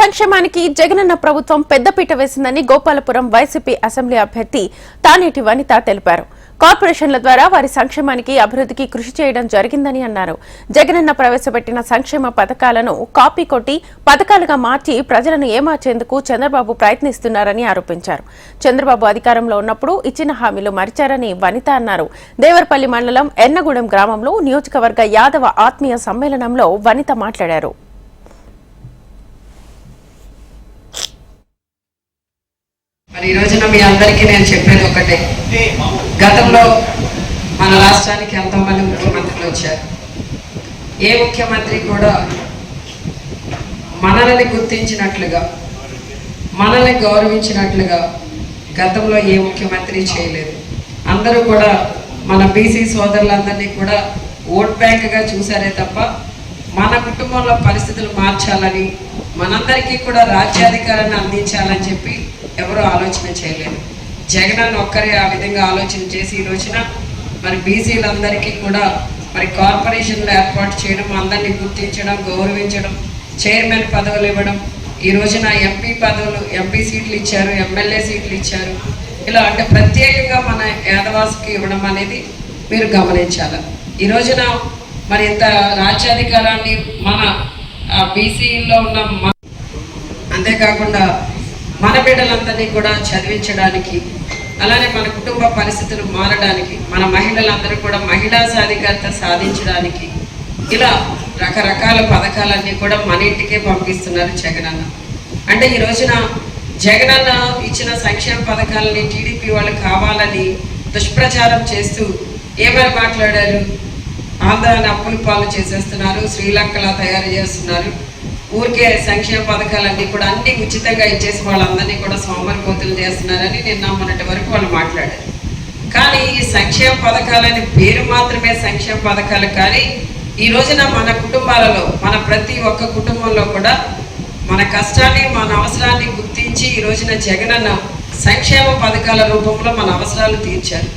సంక్షేమానికి జగనన్న ప్రభుత్వం పెద్దపీట వేసిందని గోపాలపురం వైసీపీ అసెంబ్లీ అభ్యర్థి తానేటి వనిత తెలిపారు. కార్పొరేషన్ల ద్వారా వారి సంక్షేమానికి అభివృద్ధికి కృషి చేయడం జరిగిందని అన్నారు. జగనన్న ప్రవేశపెట్టిన సంక్షేమ పథకాలను కాపీ కొట్టి పథకాలుగా మార్చి ప్రజలను ఏమార్చేందుకు చంద్రబాబు ప్రయత్నిస్తున్నారని ఆరోపించారు. చంద్రబాబు అధికారంలో ఉన్నప్పుడు ఇచ్చిన హామీలు మరిచారని వనిత అన్నారు. దేవరపల్లి మండలం ఎన్నగూడెం గ్రామంలో నియోజకవర్గ యాదవ ఆత్మీయ సమ్మేళనంలో వనిత మాట్లాడారు మరి ఈ రోజున మీ అందరికీ నేను చెప్పేది ఒకటే. గతంలో మన రాష్ట్రానికి ఎంతోమంది ముఖ్యమంత్రులు వచ్చారు. ఏ ముఖ్యమంత్రి కూడా మనల్ని గుర్తించినట్లుగా మనల్ని గౌరవించినట్లుగా గతంలో ఏ ముఖ్యమంత్రి చేయలేదు. అందరూ కూడా మన బీసీ సోదరులందరినీ కూడా ఓట్ బ్యాంక్గా చూసారే తప్ప మన కుటుంబంలో పరిస్థితులు మార్చాలని మనందరికీ కూడా రాజ్యాధికారాన్ని అందించాలని చెప్పి ఎవరూ ఆలోచన చేయలేదు. జగన్ ఒక్కరే ఆ విధంగా ఆలోచన చేసి ఈ రోజున మరి బీసీలందరికీ కూడా మరి కార్పొరేషన్లు ఏర్పాటు చేయడం అందరినీ గుర్తించడం గౌరవించడం చైర్మన్ పదవులు ఇవ్వడం ఈ రోజున ఎంపీ పదవులు ఎంపీ సీట్లు ఇచ్చారు ఎమ్మెల్యే సీట్లు ఇచ్చారు. ఇలా అంటే ప్రత్యేకంగా మన యాదవాసుకి ఇవ్వడం అనేది మీరు గమనించాలి. ఈ రోజున మరి ఇంత రాజ్యాధికారాన్ని మన బీసీలో ఉన్న అంతేకాకుండా మన బిడ్డలందరినీ కూడా చదివించడానికి అలానే మన కుటుంబ పరిస్థితులు మారడానికి మన మహిళలందరూ కూడా మహిళా సాధికారత సాధించడానికి ఇలా రకరకాల పథకాలన్నీ కూడా మన ఇంటికే పంపిస్తున్నారు జగనన్న. అంటే ఈ రోజున జగనన్న ఇచ్చిన సంక్షేమ పథకాలని టీడీపీ వాళ్ళు కావాలని దుష్ప్రచారం చేస్తూ ఏమని మాట్లాడారు? ఆంధ్రాన్ని అప్పులు పాలు చేసేస్తున్నారు శ్రీలంకలా తయారు చేస్తున్నారు. ఊరికే సంక్షేమ పథకాలన్నీ కూడా అన్ని ఉచితంగా ఇచ్చేసి వాళ్ళందరినీ కూడా సోమరిపోతులు చేస్తున్నారని నిన్న మొన్నటి వరకు వాళ్ళు మాట్లాడారు. కానీ ఈ సంక్షేమ పథకాలని పేరు మాత్రమే సంక్షేమ పథకాలు కానీ ఈ రోజున మన కుటుంబాలలో మన ప్రతి ఒక్క కుటుంబంలో కూడా మన కష్టాన్ని మన అవసరాన్ని గుర్తించి ఈ రోజున జగనన్న సంక్షేమ పథకాల రూపంలో మన అవసరాలు తీర్చారు.